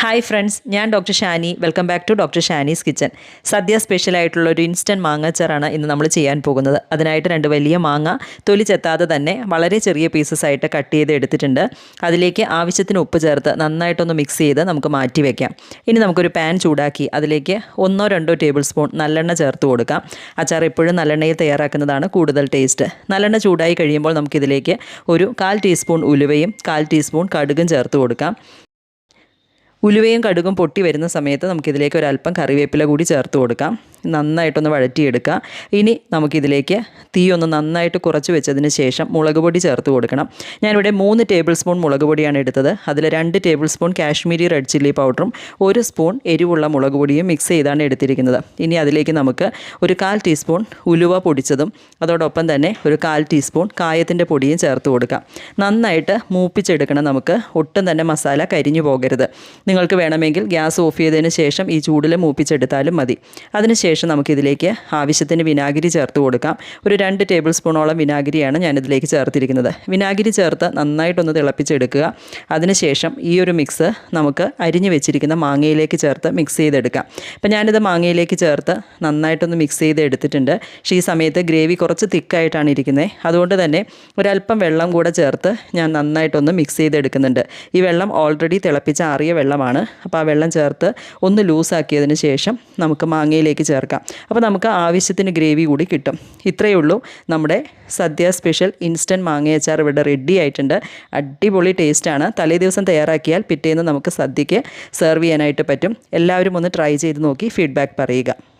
Hi friends ഞാൻ doctor Shani welcome back to doctor Shani's kitchen sadya special ആയിട്ടുള്ള ഒരു instant മാങ്ങാച്ചാറാണ് ഇന്ന് നമ്മൾ ചെയ്യാൻ പോകുന്നത്. അതിനായിട്ട് രണ്ട് വലിയ മാങ്ങ തൊലി ചെത്താതെ തന്നെ വളരെ ചെറിയ പീസസ് ആയിട്ട് കട്ട് ചെയ്ത് എടുത്തിട്ടുണ്ട്. അതിലേക്ക് ആവശ്യത്തിന് ഉപ്പ് ചേർത്ത് നന്നായിട്ടൊന്ന് മിക്സ് ചെയ്ത് നമുക്ക് മാറ്റി വയ്ക്കാം ഇനി നമുക്കൊരു പാൻ ചൂടാക്കി അതിലേക്ക് ഒന്നോ രണ്ടോ ടേബിൾ സ്പൂൺ നല്ലെണ്ണ ചേർത്ത് കൊടുക്കാം. അച്ചാർ എപ്പോഴും നല്ലെണ്ണയിൽ തയ്യാറാക്കുന്നതാണ് കൂടുതൽ ടേസ്റ്റ് നല്ലെണ്ണ ചൂടായി കഴിയുമ്പോൾ നമുക്കിതിലേക്ക് ഒരു കാൽ ടീസ്പൂൺ ഉലുവയും കാൽ ടീസ്പൂൺ കടുകും ചേർത്ത് കൊടുക്കാം. ഉലുവയും കടുകും പൊട്ടി വരുന്ന സമയത്ത് നമുക്കിതിലേക്ക് ഒരല്പം കറിവേപ്പില കൂടി ചേർത്ത് കൊടുക്കാം. നന്നായിട്ടൊന്ന് വഴറ്റിയെടുക്കുക. ഇനി നമുക്കിതിലേക്ക് തീ ഒന്ന് നന്നായിട്ട് കുറച്ച് വെച്ചതിന് ശേഷം മുളക് പൊടി ചേർത്ത് കൊടുക്കണം. ഞാനിവിടെ മൂന്ന് ടേബിൾ സ്പൂൺ മുളക് പൊടിയാണ് എടുത്തത്. അതിൽ രണ്ട് tablespoon Kashmiri red chilli പൗഡറും ഒരു സ്പൂൺ എരിവുള്ള മുളക് പൊടിയും മിക്സ് ചെയ്താണ് എടുത്തിരിക്കുന്നത്. ഇനി അതിലേക്ക് നമുക്ക് ഒരു കാൽ ടീസ്പൂൺ ഉലുവ പൊടിച്ചതും അതോടൊപ്പം തന്നെ ഒരു കാൽ ടീസ്പൂൺ കായത്തിന്റെ പൊടിയും ചേർത്ത് കൊടുക്കാം. നന്നായിട്ട് മൂപ്പിച്ചെടുക്കണം നമുക്ക്. ഒട്ടും തന്നെ മസാല കരിഞ്ഞു പോകരുത്. നിങ്ങൾക്ക് വേണമെങ്കിൽ ഗ്യാസ് ഓഫ് ചെയ്തതിന് ശേഷം ഈ ചൂടിൽ മൂപ്പിച്ചെടുത്താലും മതി. അതിനുശേഷം നമുക്കിതിലേക്ക് ആവശ്യത്തിന് വിനാഗിരി ചേർത്ത് കൊടുക്കാം. ഒരു രണ്ട് ടേബിൾ സ്പൂണോളം വിനാഗിരിയാണ് ഞാനിതിലേക്ക് ചേർത്തിരിക്കുന്നത്. വിനാഗിരി ചേർത്ത് നന്നായിട്ടൊന്ന് തിളപ്പിച്ചെടുക്കുക. അതിനുശേഷം ഈ ഒരു മിക്സ് നമുക്ക് അരിഞ്ഞു വെച്ചിരിക്കുന്ന മാങ്ങയിലേക്ക് ചേർത്ത് മിക്സ് ചെയ്തെടുക്കാം. അപ്പം ഞാനിത് മാങ്ങയിലേക്ക് ചേർത്ത് നന്നായിട്ടൊന്ന് മിക്സ് ചെയ്ത് എടുത്തിട്ടുണ്ട് പക്ഷേ ഈ സമയത്ത് ഗ്രേവി കുറച്ച് തിക്കായിട്ടാണ് ഇരിക്കുന്നത് അതുകൊണ്ട് തന്നെ ഒരല്പം വെള്ളം കൂടെ ചേർത്ത് ഞാൻ നന്നായിട്ടൊന്ന് മിക്സ് ചെയ്തെടുക്കുന്നുണ്ട്. ഈ വെള്ളം ഓൾറെഡി തിളപ്പിച്ച ആറിയ വെള്ളമാണ്. അപ്പോൾ ആ വെള്ളം ചേർത്ത് ഒന്ന് ലൂസാക്കിയതിന് ശേഷം നമുക്ക് മാങ്ങയിലേക്ക് ചേർക്കാം. അപ്പോൾ നമുക്ക് ആവശ്യത്തിന് ഗ്രേവി കൂടി കിട്ടും. ഇത്രയേ ഉള്ളൂ. നമ്മുടെ സദ്യ സ്പെഷ്യൽ ഇൻസ്റ്റന്റ് മാങ്ങയച്ചാർ ഇവിടെ റെഡി ആയിട്ടുണ്ട്. അടിപൊളി ടേസ്റ്റാണ് തലേ ദിവസം തയ്യാറാക്കിയാൽ പിറ്റേന്ന് നമുക്ക് സദ്യയ്ക്ക് സെർവ് ചെയ്യാനായിട്ട് പറ്റും. എല്ലാവരും ഒന്ന് ട്രൈ ചെയ്ത് നോക്കി ഫീഡ്ബാക്ക് പറയുക.